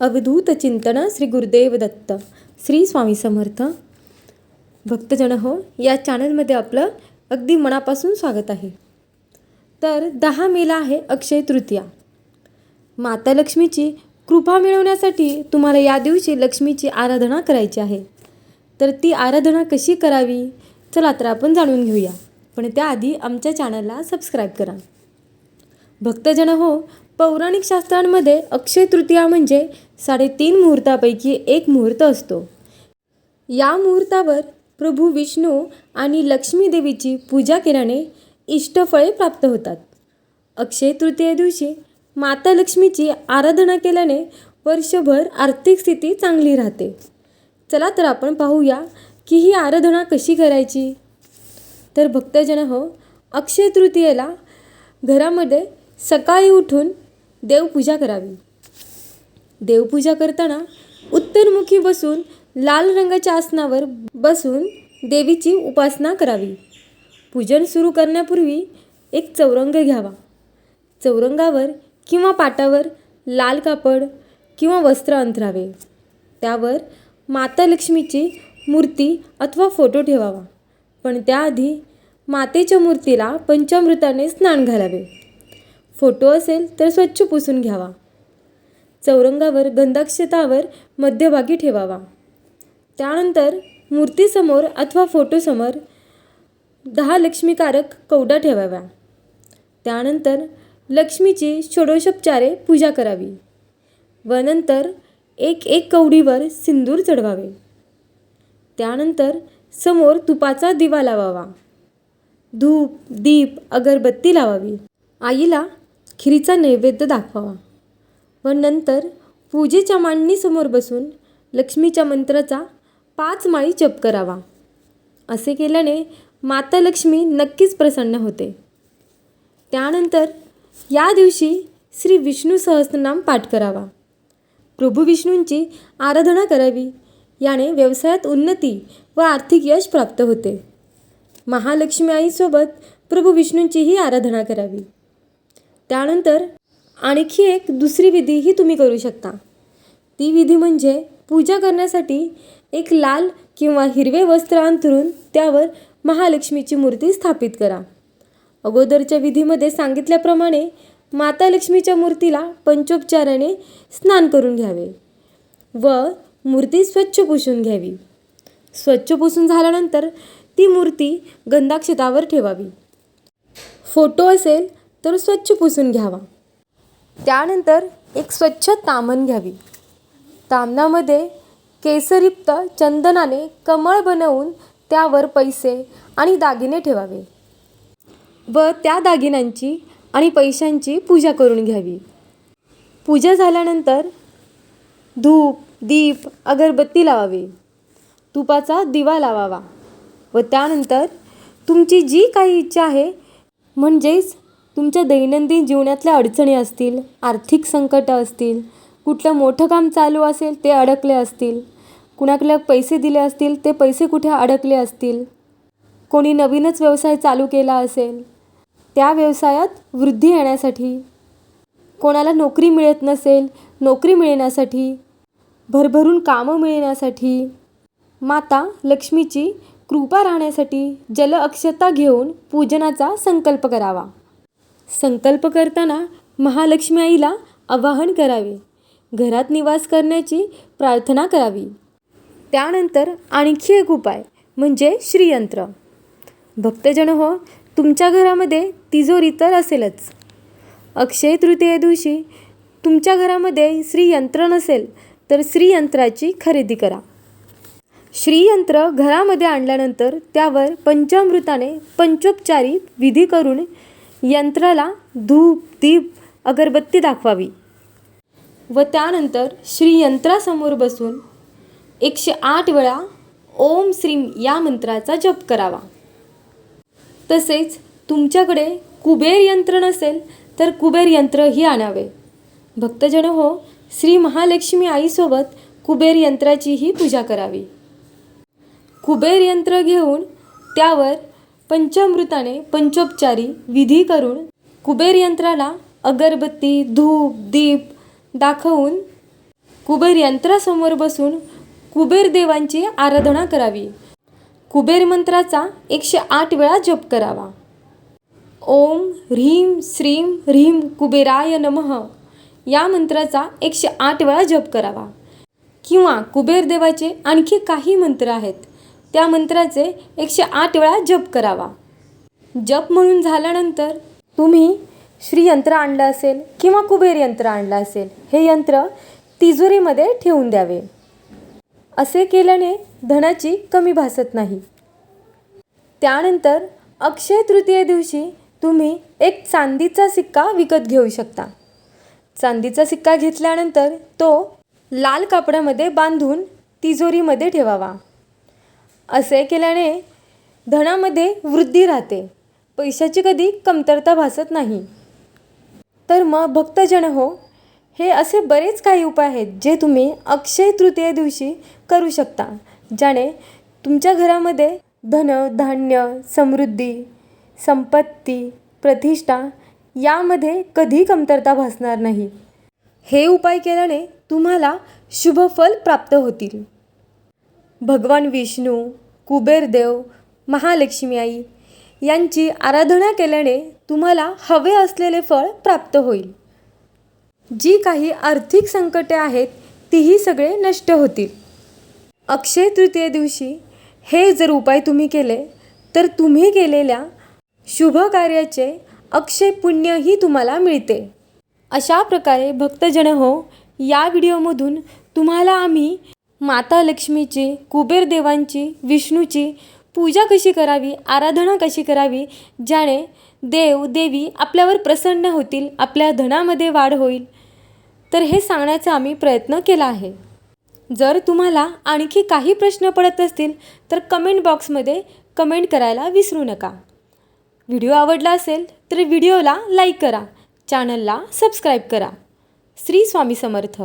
अवधूत चिंतन श्री गुरुदेव दत्त. श्री स्वामी समर्थ. भक्तजन हो या चॅनलमध्ये आपलं अगदी मनापासून स्वागत आहे. तर दहा मेला आहे अक्षय तृतीया. माता लक्ष्मीची कृपा मिळवण्यासाठी तुम्हाला या दिवशी लक्ष्मीची आराधना करायची आहे. तर ती आराधना कशी करावी? चला तर आपण जाणून घेऊया. पण त्याआधी आमच्या चॅनलला सबस्क्राईब करा. भक्तजन हो पौराणिक शास्त्रांमध्ये अक्षय तृतीया म्हणजे साडेतीन मुहूर्तापैकी एक मुहूर्त असतो. या मुहूर्तावर प्रभू विष्णू आणि लक्ष्मी देवीची पूजा केल्याने इष्टफळे प्राप्त होतात. अक्षय तृतीये दिवशी माता लक्ष्मीची आराधना केल्याने वर्षभर आर्थिक स्थिती चांगली राहते. चला तर आपण पाहूया की ही आराधना कशी करायची? तर भक्तजन हो अक्षय तृतीयेला घरामध्ये सकाळी उठून देवपूजा करावी. देवपूजा करताना उत्तरमुखी बसून लाल रंगाच्या आसनावर बसून देवीची उपासना करावी. पूजन सुरू करण्यापूर्वी एक चौरंग घ्यावा. चौरंगावर किंवा पाटावर लाल कापड किंवा वस्त्र अंथरावे त्यावर माता लक्ष्मीची मूर्ती अथवा फोटो ठेवावा. पण त्याआधी मातेच्या मूर्तीला पंचामृताने स्नान घालावे. फोटो असेल तर स्वच्छ पुसून घ्यावा. चौरंगावर गंधाक्षतावर मध्यभागी ठेवावा. त्यानंतर मूर्तीसमोर अथवा फोटोसमोर दहा लक्ष्मीकारक कवडा ठेवाव्या. त्यानंतर लक्ष्मीची षोडशोपचारे पूजा करावी व नंतर एक एक कवडीवर सिंदूर चढवावे. त्यानंतर समोर तुपाचा दिवा लावावा. धूप दीप अगरबत्ती लावावी. आईला खिरीचा नैवेद्य दाखवावा. व नंतर पूजेच्या मांडणीसमोर बसून लक्ष्मीच्या मंत्राचा पाच माळी जप करावा. असे केल्याने माता लक्ष्मी नक्कीच प्रसन्न होते. त्यानंतर या दिवशी श्री विष्णू सहस्रनाम पाठ करावा. प्रभू विष्णूंची आराधना करावी याने व्यवसायात उन्नती व आर्थिक यश प्राप्त होते. महालक्ष्मी आईसोबत प्रभू विष्णूंचीही आराधना करावी. त्यानंतर आणखी एक दुसरी विधीही तुम्ही करू शकता. ती विधी म्हणजे पूजा करण्यासाठी एक लाल किंवा हिरवे वस्त्र अंथरून त्यावर महालक्ष्मीची मूर्ती स्थापित करा. अगोदरच्या विधीमध्ये सांगितल्याप्रमाणे माता लक्ष्मीच्या मूर्तीला पंचोपचाराने स्नान करून घ्यावे व मूर्ती स्वच्छ पुसून घ्यावी. स्वच्छ पुसून झाल्यानंतर ती मूर्ती गंधाक्षतावर ठेवावी. फोटो असेल तर स्वच्छ पुसून घ्यावा. त्यानंतर एक स्वच्छ तामण घ्यावी. तामणामध्ये केसरयुक्त चंदनाने कमळ बनवून त्यावर पैसे आणि दागिने ठेवावे व त्या दागिन्यांची आणि पैशांची पूजा करून घ्यावी. पूजा झाल्यानंतर धूप दीप अगरबत्ती लावावी. तुपाचा दिवा लावावा व त्यानंतर तुमची जी काही इच्छा आहे म्हणजेच तुमच्या दैनंदिन जीवनातल्या अडचणी असतील आर्थिक संकटं असतील कुठलं मोठं काम चालू असेल ते अडकले असतील कुणाकडे पैसे दिले असतील ते पैसे कुठे अडकले असतील कोणी नवीनच व्यवसाय चालू केला असेल त्या व्यवसायात वृद्धी येण्यासाठी कोणाला नोकरी मिळत नसेल नोकरी मिळण्यासाठी भरभरून कामं मिळण्यासाठी माता लक्ष्मीची कृपा राहण्यासाठी जल अक्षता घेऊन पूजनाचा संकल्प करावा. संकल्प करताना महालक्ष्मी आईला आवाहन करावे. घरात निवास करण्याची प्रार्थना करावी. त्यानंतर आणखी एक उपाय म्हणजे श्रीयंत्र. भक्तजन हो तुमच्या घरामध्ये तिजोरी तर असेलच. अक्षय तृतीये दिवशी तुमच्या घरामध्ये श्रीयंत्र नसेल तर श्रीयंत्राची खरेदी करा. श्रीयंत्र घरामध्ये आणल्यानंतर त्यावर पंचामृताने पंचोपचारी विधी करून यंत्राला धूप दीप अगरबत्ती दाखवावी. व त्यानंतर श्रीयंत्रासमोर बसून एकशे आठ वेळा ओम श्रीम या मंत्राचा जप करावा. तसेच तुमच्याकडे कुबेर यंत्र नसेल तर कुबेर यंत्रही आणावे. भक्तजन हो श्री महालक्ष्मी आईसोबत कुबेर यंत्राचीही पूजा करावी. कुबेर यंत्र घेऊन त्यावर पंचामृताने पंचोपचारी विधी करून कुबेर यंत्राला अगरबत्ती धूप दीप दाखवून कुबेर यंत्रासमोर बसून कुबेर देवांची आराधना करावी. कुबेर मंत्राचा एकशे आठ वेळा जप करावा. ओम ह्रीम श्रीम ह्रीम कुबेराय नमः. या मंत्राचा एकशे आठ वेळा जप करावा. किंवा कुबेर देवाचे आणखी काही मंत्र आहेत. त्या मंत्राचे एकशे आठ वेळा जप करावा. जप म्हणून झाल्यानंतर तुम्ही श्री यंत्र आणलं असेल किंवा कुबेर यंत्र आणलं असेल हे यंत्र तिजोरीमध्ये ठेवून द्यावे. असे केल्याने धनाची कमी भासत नाही. त्यानंतर अक्षय तृतीये दिवशी तुम्ही एक चांदीचा सिक्का विकत घेऊ शकता. चांदीचा सिक्का घेतल्यानंतर तो लाल कापडामध्ये बांधून तिजोरीमध्ये ठेवावा. असे केल्याने धनामध्ये वृद्धी राहते. पैशाची कधी कमतरता भासत नाही. तर मग भक्तजन हो हे असे बरेच काही उपाय आहेत जे तुम्ही अक्षय तृतीये दिवशी करू शकता ज्याने तुमच्या घरामध्ये धन धान्य समृद्धी संपत्ती प्रतिष्ठा यामध्ये कधी कमतरता भासणार नाही. हे उपाय केल्याने तुम्हाला शुभफल प्राप्त होतील. भगवान विष्णू कुबेरदेव महालक्ष्मी आई यांची आराधना केल्याने तुम्हाला हवे असलेले फळ प्राप्त होईल. जी काही आर्थिक संकटे आहेत तीही सगळे नष्ट होतील. अक्षय तृतीये दिवशी हे जर उपाय तुम्ही केले तर तुम्ही केलेल्या शुभ कार्याचे अक्षय पुण्यही तुम्हाला मिळते. अशा प्रकारे भक्तजन हो या व्हिडिओमधून तुम्हाला आम्ही माता लक्ष्मीची कुबेर देवांची विष्णूची पूजा कशी करावी आराधना कशी करावी ज्याने देव देवी आपल्यावर प्रसन्न होतील आपल्या धनामध्ये वाढ होईल? तर हे सांगण्याचा आम्ही प्रयत्न केला आहे. जर तुम्हाला आणखी काही प्रश्न पडत असतील तर कमेंट बॉक्समध्ये कमेंट करायला विसरू नका. व्हिडिओ आवडला असेल तर व्हिडिओला लाईक करा. चॅनलला सबस्क्राईब करा. श्री स्वामी समर्थ.